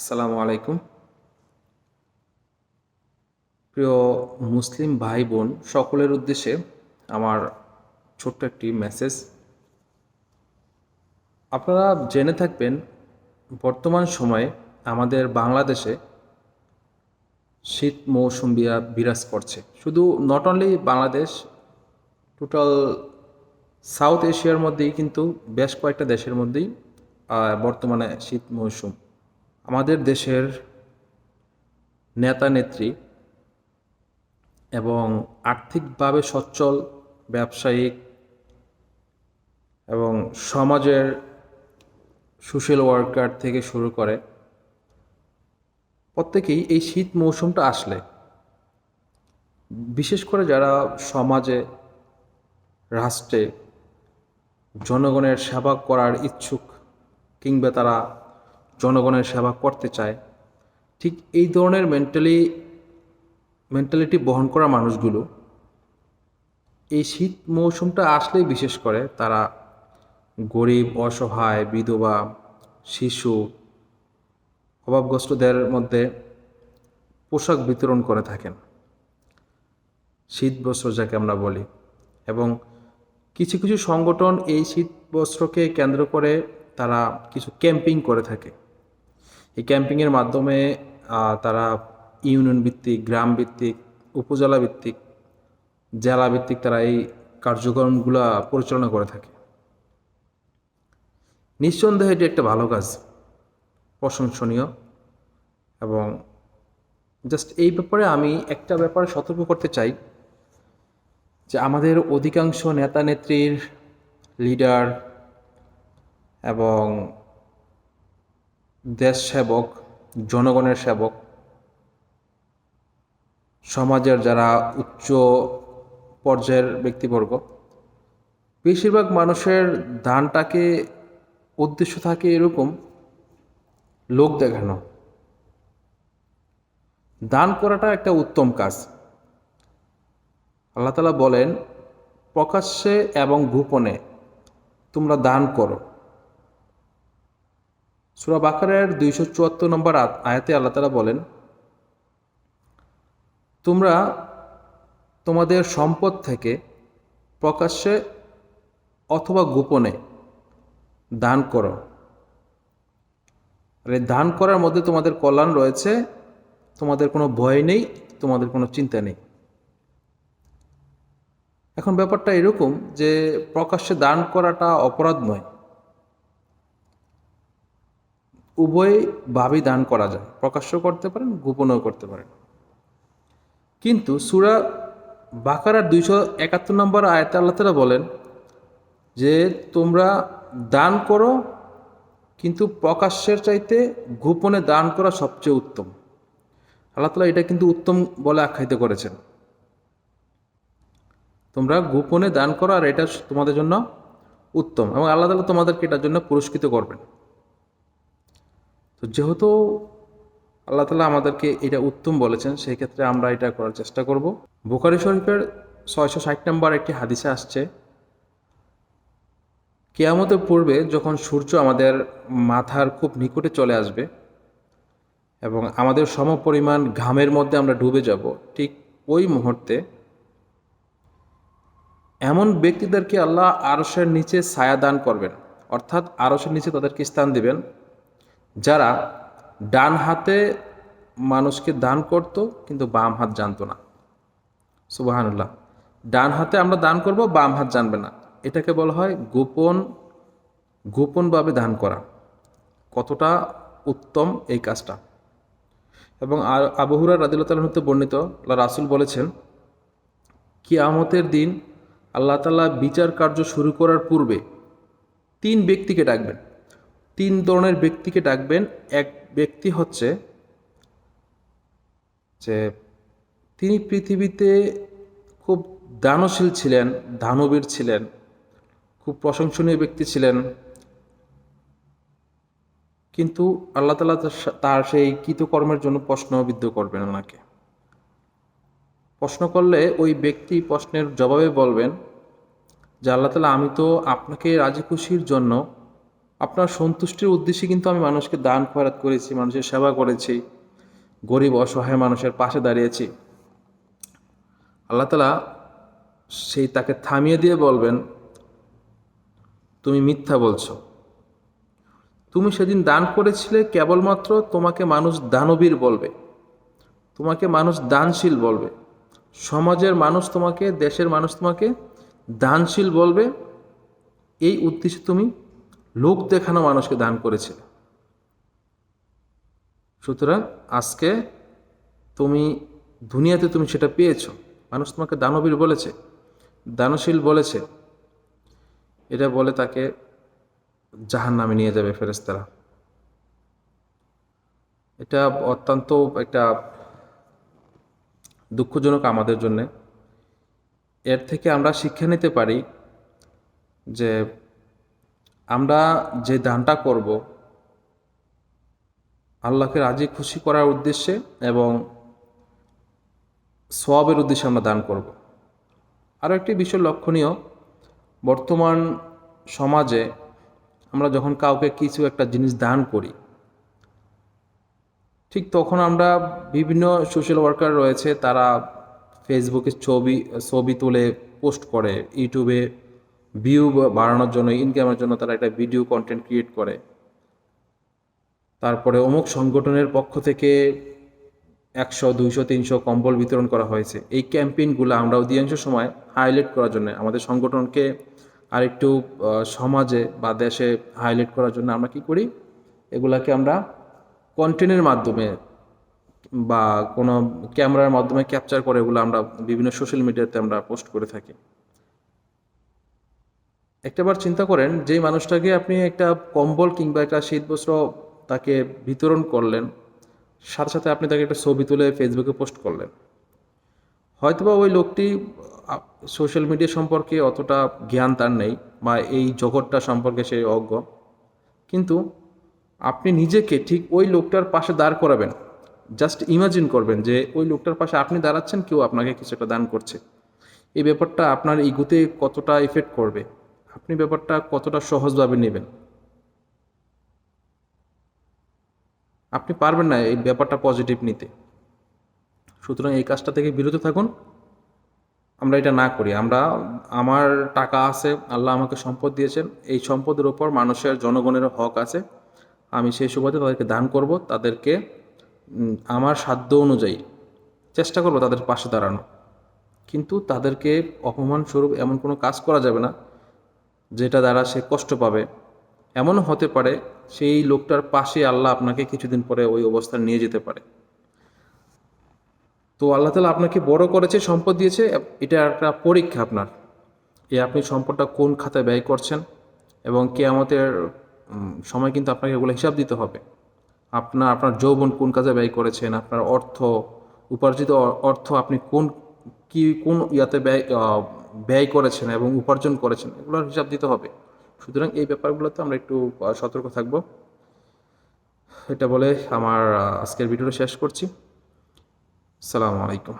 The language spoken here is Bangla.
আসসালামু আলাইকুম। প্রিয় মুসলিম ভাই বোন সকলের উদ্দেশ্যে আমার ছোট্ট একটি মেসেজ আপনারা জেনে থাকবেন, বর্তমান সময়ে আমাদের বাংলাদেশে শীত মৌসুম বিরা- বিরাজ করছে। শুধু not only Bangladesh total south এশিয়ার মধ্যেই কিন্তু বেশ কয়েকটা দেশের মধ্যেই বর্তমানে শীত মৌসুম। আমাদের দেশের নেতা নেত্রী এবং আর্থিকভাবে সচ্ছল ব্যবসায়িক এবং সমাজের সোশ্যাল ওয়ার্কার থেকে শুরু করে প্রত্যেকেই এই শীত মৌসুমটা আসলে। বিশেষ করে যারা সমাজে, রাষ্ট্রে জনগণের সেবা করার ইচ্ছুক কিংবা তারা জনগণের সেবা করতে চায়। ঠিক এই ধরনের মেন্টালি মেন্টালিটি বহন করা মানুষগুলো এই শীত মৌসুমটা আসলেই বিশেষ করে তারা গরিব, অসহায়, বিধবা, শিশু, অভাবগ্রস্তদের মধ্যে পোশাক বিতরণ করে থাকেন। শীত বস্ত্র যাকে আমরা বলি এবং কিছু কিছু সংগঠন এই শীত বস্ত্রকে কেন্দ্র করে তারা কিছু ক্যাম্পিং করে থাকে। এই ক্যাম্পিংয়ের মাধ্যমে তারা ইউনিয়ন ভিত্তিক, গ্রাম ভিত্তিক, উপজেলা ভিত্তিক, জেলা ভিত্তিক তারা এই কার্যক্রমগুলো পরিচালনা করে থাকে। নিঃসন্দেহে এটি একটা ভালো কাজ, প্রশংসনীয় এবং জাস্ট এই ব্যাপারে আমি একটা ব্যাপারে সতর্ক করতে চাই যে আমাদের অধিকাংশ নেতা নেত্রীর লিডার এবং দেশ সেবক জনগণের সেবক, সমাজের যারা উচ্চ পর্যায়ের ব্যক্তিবর্গ, বেশিরভাগ মানুষের দানটাকে, উদ্দেশ্য থাকে এরকম লোক দেখানো। দান করাটা একটা উত্তম কাজ। আল্লাহ তালা বলেন, প্রকাশ্যে এবং গোপনে তোমরা দান করো। সুরা বাকারের দুইশো চুয়াত্তর নম্বর আয়াতে আল্লাহ তালা বলেন, তোমরা তোমাদের সম্পদ থেকে প্রকাশ্যে অথবা গোপনে দান করো। আর দান করার মধ্যে তোমাদের কল্যাণ রয়েছে, তোমাদের কোনো ভয় নেই, তোমাদের কোনো চিন্তা নেই। এখন ব্যাপারটা এরকম যে প্রকাশ্যে দান করাটা অপরাধ নয়। উভয় ভাবেই দান করা যায়। প্রকাশ্য করতে পারেন, গোপনেও করতে পারেন। কিন্তু সুরা বাকারার দুইশো একাত্তর নম্বর আয়তে আল্লাহ তালা বলেন যে, তোমরা দান করো, কিন্তু প্রকাশ্যের চাইতে গোপনে দান করা সবচেয়ে উত্তম। আল্লাহ তালা এটা কিন্তু উত্তম বলে আখ্যায়িত করেছেন। তোমরা গোপনে দান করো আর এটা তোমাদের জন্য উত্তম এবং আল্লাহ তালা তোমাদেরকে এটার জন্য পুরস্কৃত করবেন। তো যেহেতু আল্লাহ তালা আমাদেরকে এটা উত্তম বলেছেন, সেই ক্ষেত্রে আমরা এটা করার চেষ্টা করব। বুখারি শরীফের ছয়শো ষাট নম্বর একটি হাদিসে আসছে, কেয়ামতের পূর্বে যখন সূর্য আমাদের মাথার খুব নিকটে চলে আসবে এবং আমাদের সমপরিমাণ ঘামের মধ্যে আমরা ডুবে যাব, ঠিক ওই মুহূর্তে এমন ব্যক্তিদেরকে আল্লাহ আরসের নিচে ছায়া দান করবেন, অর্থাৎ আরসের নিচে তাদেরকে স্থান দিবেন। যারা ডান হাতে মানুষকে দান করত, কিন্তু বাম হাত জানতো না। সুবাহানুল্লাহ। ডান হাতে আমরা দান করব, বাম হাত জানবে না। এটাকে বলা হয় গোপন, গোপনভাবে দান করা। কতটা উত্তম এই কাজটা। এবং আর- আবহুরা রাদিল্লাহ হতে বর্ণিত, আল্লাহ রাসুল বলেছেন কি কিয়ামতের দিন আল্লাহ তালা বিচার কার্য শুরু করার পূর্বে তিন ব্যক্তিকে ডাকবেন। তিন ধরনের ব্যক্তিকে ডাকবেন। এক ব্যক্তি হচ্ছে যে তিনি পৃথিবীতে খুব দানশীল ছিলেন, দানবীর ছিলেন, খুব প্রশংসনীয় ব্যক্তি ছিলেন। কিন্তু আল্লাহ তালা তার সেই কৃতকর্মের জন্য প্রশ্নবিদ্ধ করবেন ওনাকে। প্রশ্ন করলে ওই ব্যক্তি প্রশ্নের জবাবে বলবেন যে, আল্লাহ তালা আমি তো আপনাকে রাজি খুশির জন্য আপনার সন্তুষ্টির উদ্দেশ্যে কিন্তু আমি মানুষকে দান খয়রাত করেছি, মানুষের সেবা করেছি, গরিব, অসহায় মানুষের পাশে দাঁড়িয়েছি। আল্লাহ তালা সেই তাকে থামিয়ে দিয়ে বলবেন, তুমি মিথ্যা বলছো। তুমি সেদিন দান করেছিলে কেবলমাত্র তোমাকে মানুষ দানবীর বলবে, তোমাকে মানুষ দানশীল বলবে। সমাজের মানুষ তোমাকে, দেশের মানুষ তোমাকে দানশীল বলবে। এই উদ্দেশ্যে তুমি লোক দেখানো মানুষকে দান করেছে সুতরাং আজকে তুমি, দুনিয়াতে তুমি সেটা পেয়েছ। মানুষ তোমাকে দানবীর বলেছে, দানশীল বলেছে। এটা বলে তাকে জাহান নামে নিয়ে যাবে ফেরেস্তারা এটা অত্যন্ত একটা দুঃখজনক আমাদের জন্যে। এর থেকে আমরা শিক্ষা নিতে পারি যে আমরা যে দানটা করব, আল্লাহকে রাজি খুশি করার উদ্দেশ্যে এবং সবের উদ্দেশ্যে আমরা দান করব। আরও একটি বিষয় লক্ষণীয়, বর্তমান সমাজে আমরা যখন কাউকে কিছু একটা জিনিস দান করি, ঠিক তখন আমরা বিভিন্ন সোশ্যাল ওয়ার্কার রয়েছে, তারা ফেসবুকে ছবি ছবি তুলে পোস্ট করে, ইউটিউবে ভিউ বাড়ানোর জন্য ইনকামের জন্য তারা একটা ভিডিও কন্টেন্ট ক্রিয়েট করে। তারপরে অমুক সংগঠনের পক্ষ থেকে একশো দুইশো তিনশো কম্বল বিতরণ করা হয়েছে। এই ক্যাম্পেইনগুলো আমরা অধিকাংশ সময় হাইলাইট করার জন্য আমাদের সংগঠনকে আরেকটু আহ, সমাজে বা দেশে হাইলাইট করার জন্য আমরা কি করি? এগুলাকে আমরা কন্টেন্টের মাধ্যমে বা কোনো ক্যামেরার মাধ্যমে ক্যাপচার করে এগুলো আমরা বিভিন্ন সোশ্যাল মিডিয়াতে আমরা পোস্ট করে থাকি। একটাবার চিন্তা করেন যে মানুষটাকে আপনি একটা কম্বল কিংবা একটা শীতবস্ত্র তাকে বিতরণ করলেন, সাথে সাথে আপনি তাকে একটা ছবি তুলে ফেসবুকে পোস্ট করলেন। হয়তোবা ওই লোকটি সোশ্যাল মিডিয়া সম্পর্কে অতটা জ্ঞান তার নেই বা এই জগৎটা সম্পর্কে সে অজ্ঞ। কিন্তু আপনি নিজেকে ঠিক ওই লোকটার পাশে দাঁড় করাবেন। জাস্ট ইমাজিন করবেন যে ওই লোকটার পাশে আপনি দাঁড়াচ্ছেন, কেউ আপনাকে কিছু একটা দান করছে। এই ব্যাপারটা আপনার ইগুতে কতটা এফেক্ট করবে? আপনি ব্যাপারটা কতটা সহজভাবে নেবেন? আপনি পারবেন না এই ব্যাপারটা পজিটিভ নিতে। সুতরাং এই কাজটা থেকে বিরত থাকুন। আমরা এটা না করি। আমরা, আমার টাকা আছে, আল্লাহ আমাকে সম্পদ দিয়েছেন। এই সম্পদের ওপর মানুষের, জনগণের হক আছে। আমি সেই সুবাদে তাদেরকে দান করব। তাদেরকে আমার সাধ্য অনুযায়ী চেষ্টা করব তাদের পাশে দাঁড়ানো কিন্তু তাদেরকে অপমানস্বরূপ এমন কোনো কাজ করা যাবে না। যেটা দ্বারা সে কষ্ট পাবে। এমনও হতে পারে সেই লোকটার পাশে আল্লাহ আপনাকে কিছুদিন পরে ওই অবস্থায় নিয়ে যেতে পারে। তো আল্লাহ তালা আপনাকে বড় করেছে সম্পদ দিয়েছে এটা একটা পরীক্ষা আপনার। এ আপনি সম্পদটা কোন খাতায় ব্যয় করছেন এবং কেয়ামতের উম, সময় কিন্তু আপনাকে এগুলো হিসাব দিতে হবে। আপনার আপনার যৌবন কোন কাজে ব্যয় করেছেন আপনার অর্থ উপার্জিত অর্থ আপনি কোন কি কোন ইয়াতে ব্যয় ব্যয় করেছেন এবং উপার্জন করেছেন, এগুলোর হিসাব দিতে হবে। সুতরাং এই ব্যাপারগুলোতে আমরা একটু সতর্ক থাকব। এটা বলে আমার আজকের ভিডিওটা শেষ করছি। সালামু আলাইকুম।